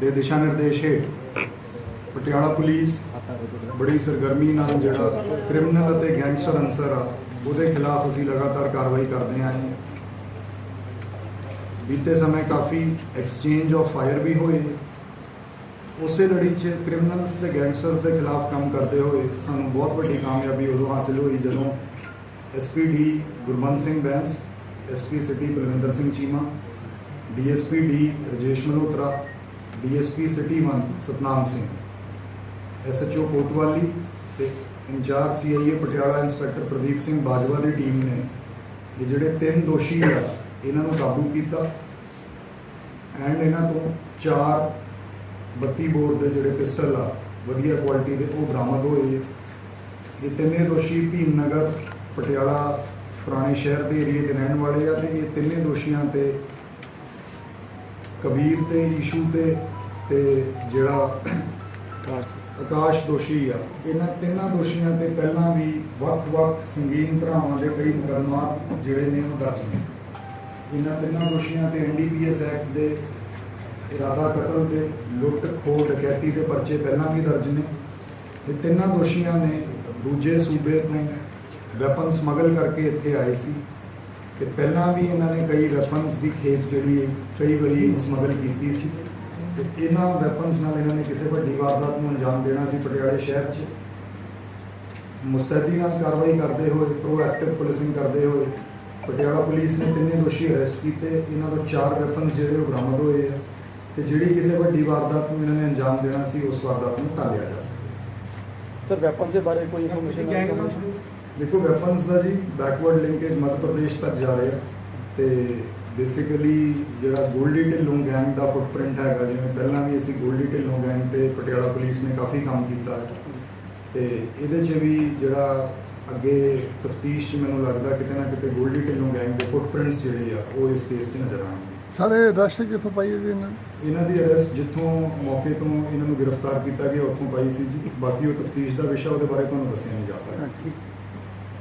ਦੇ ਦਿਸ਼ਾ ਨਿਰਦੇਸ਼ ਹੇਠ ਪਟਿਆਲਾ ਪੁਲਿਸ ਬੜੀ ਸਰਗਰਮੀ ਨਾਲ ਜਿਹੜਾ ਕ੍ਰਿਮੀਨਲ ਅਤੇ ਗੈਂਗਸਟਰ ਅਨਸਰ ਆ, ਉਹਦੇ ਖਿਲਾਫ ਅਸੀਂ ਲਗਾਤਾਰ ਕਾਰਵਾਈ ਕਰਦੇ ਆਏ ਹਾਂ। ਬੀਤੇ ਸਮੇਂ ਕਾਫੀ ਐਕਸਚੇਂਜ ਆਫ ਫਾਇਰ ਵੀ ਹੋਏ। ਉਸੇ ਲੜੀ 'ਚ ਕ੍ਰਿਮੀਨਲਸ ਤੇ ਗੈਂਗਸਟਰਸ ਦੇ ਖਿਲਾਫ ਕੰਮ ਕਰਦੇ ਹੋਏ ਸਾਨੂੰ ਬਹੁਤ ਵੱਡੀ ਕਾਮਯਾਬੀ ਉਦੋਂ ਹਾਸਿਲ ਹੋਈ ਜਦੋਂ SPD Gurman Singh Bains SP city Balwinder Singh Cheema DSP D Rajesh Malhotra DSP city 1 Satnam Singh. SHO Kotwali ਤੇ incharge CIA Patiala inspector Pradeep Singh Bajwa ਦੀ ਟੀਮ ਨੇ ਇਹ ਜਿਹੜੇ ਤਿੰਨ ਦੋਸ਼ੀ ਆ, ਇਹਨਾਂ ਨੂੰ ਕਾਬੂ ਕੀਤਾ ਐਂਡ ਇਹਨਾਂ ਤੋਂ ਚਾਰ 32 ਬੋਰ ਦੇ ਜਿਹੜੇ ਪਿਸਟਲ ਆ, ਵਧੀਆ ਕੁਆਲਿਟੀ ਦੇ, ਉਹ ਬਰਾਮਦ ਹੋਏ ਇਹ ਤਿੰਨੇ ਦੋਸ਼ੀ ਭੀਮ ਨਗਰ ਪਟਿਆਲਾ ਪੁਰਾਣੇ ਸ਼ਹਿਰ ਦੇ ਏਰੀਏ ਦੇ ਰਹਿਣ ਵਾਲੇ ਆ ਤੇ ਇਹ ਤਿੰਨੇ ਦੋਸ਼ੀਆਂ ਤੇ ਕਬੀਰ ਤੇ ਈਸ਼ੂ ਤੇ ਤੇ ਜਿਹੜਾ ਆਕਾਸ਼ ਦੋਸ਼ੀ ਆ। ਇਹਨਾਂ ਤਿੰਨਾਂ ਦੋਸ਼ੀਆਂ ਤੇ ਪਹਿਲਾਂ ਵੀ ਵੱਖ-ਵੱਖ ਸੰਗੀਨ ਧਰਾਵਾਂ ਦੇ ਕਈ ਮੁਕੱਦਮਾ ਜਿਹੜੇ ਨੇ ਉਹ ਦਰਜ ਨੇ। ਇਹਨਾਂ ਤਿੰਨਾਂ ਦੋਸ਼ੀਆਂ ਤੇ ਐਨਡੀਪੀਐਸ ਐਕਟ ਦੇ, ਇਰਾਦਾ ਕਤਲ ਦੇ, ਲੁੱਟ ਖੋਹ, ਡਕੈਤੀ ਦੇ ਪਰਚੇ ਪਹਿਲਾਂ ਵੀ ਦਰਜ ਨੇ। ਇਹ ਤਿੰਨਾਂ ਦੋਸ਼ੀਆਂ ਨੇ ਦੂਜੇ ਸੂਬੇ ਤੋਂ ਵੈਪਨ ਸਮਗਲ ਕਰਕੇ ਇੱਥੇ ਆਏ ਸੀ। ਤੇ ਪਹਿਲਾਂ ਵੀ ਇਹਨਾਂ ਨੇ ਕਈ ਵੈਪਨਸ ਦੀ ਖੇਪ ਜਿਹੜੀ ਹੈ ਕਈ ਵਾਰੀ ਸਮਗਲ ਕੀਤੀ ਸੀ। ਤੇ ਇਹਨਾਂ ਵੈਪਨਸ ਨਾਲ ਇਹਨਾਂ ਨੇ ਕਿਸੇ ਵੱਡੀ ਵਾਰਦਾਤ ਨੂੰ ਅੰਜਾਮ ਦੇਣਾ ਸੀ ਪਟਿਆਲੇ ਸ਼ਹਿਰ 'ਚ। ਮੁਸਤੈਦੀ ਨਾਲ ਕਾਰਵਾਈ ਕਰਦੇ ਹੋਏ ਪ੍ਰੋਐਕਟਿਵ ਪੁਲਿਸਿੰਗ ਕਰਦੇ ਹੋਏ ਪਟਿਆਲਾ ਪੁਲਿਸ ਨੇ ਤਿੰਨੇ ਦੋਸ਼ੀ ਅਰੈਸਟ ਕੀਤੇ। ਇਹਨਾਂ ਤੋਂ ਚਾਰ ਵੈਪਨਸ ਜਿਹੜੇ ਉਹ ਬਰਾਮਦ ਹੋਏ ਆ। ਤੇ ਜਿਹੜੀ ਕਿਸੇ ਵੱਡੀ ਵਾਰਦਾਤ ਨੂੰ ਇਹਨਾਂ ਨੇ ਅੰਜਾਮ ਦੇਣਾ ਸੀ ਉਸ ਵਾਰਦਾਤ ਨੂੰ ਟਾਲਿਆ ਜਾ ਸਕੇ। ਸਰ ਵੈਪਨ ਦੇ ਬਾਰੇ ਕੋਈ ਇਨਫੋਰਮੇਸ਼ਨ ਦੇਖੋ ਵੈਪਨਸ ਦਾ ਜੀ ਬੈਕਵਰਡ ਲਿੰਕੇਜ ਮੱਧ ਪ੍ਰਦੇਸ਼ ਤੱਕ ਜਾ ਰਿਹਾ ਤੇ ਬੇਸਿਕਲੀ ਜਿਹੜਾ ਗੋਲਡੀ ਢਿੱਲੋਂ ਗੈਂਗ ਦਾ ਫੁੱਟਪ੍ਰਿੰਟ ਹੈਗਾ ਜਿਵੇਂ ਪਹਿਲਾਂ ਵੀ ਅਸੀਂ ਗੋਲਡੀ ਢਿੱਲੋਂ ਗੈਂਗ ਤੇ ਪਟਿਆਲਾ ਪੁਲਿਸ ਨੇ ਕਾਫੀ ਕੰਮ ਕੀਤਾ ਹੈ ਤੇ ਇਹਦੇ 'ਚ ਵੀ ਜਿਹੜਾ ਅੱਗੇ ਤਫਤੀਸ਼ ਮੈਨੂੰ ਲੱਗਦਾ ਕਿਤੇ ਨਾ ਕਿਤੇ ਗੋਲਡੀ ਢਿੱਲੋਂ ਗੈਂਗ ਦੇ ਫੁੱਟਪ੍ਰਿੰਟਸ ਜਿਹੜੇ ਆ ਉਹ ਇਸ ਕੇਸ 'ਚ ਨਜ਼ਰ ਆਉਣਗੇ। ਸਾਰੇ ਰਸ਼ ਕਿੱਥੋਂ ਪਾਈ ਹੈ ਜੀ ਇਹਨਾਂ? ਇਹਨਾਂ ਦੀ ਅਰੈਸਟ ਜਿੱਥੋਂ ਮੌਕੇ ਤੋਂ ਇਹਨਾਂ ਨੂੰ ਗ੍ਰਿਫਤਾਰ ਕੀਤਾ ਗਿਆ ਉੱਥੋਂ ਪਾਈ ਸੀ ਜੀ। ਬਾਕੀ ਉਹ ਤਫਤੀਸ਼ ਦਾ ਵਿਸ਼ਾ ਉਹਦੇ ਬਾਰੇ ਤੁਹਾਨੂੰ ਦੱਸਿਆ ਨਹੀਂ ਜਾ ਸਕਦਾ।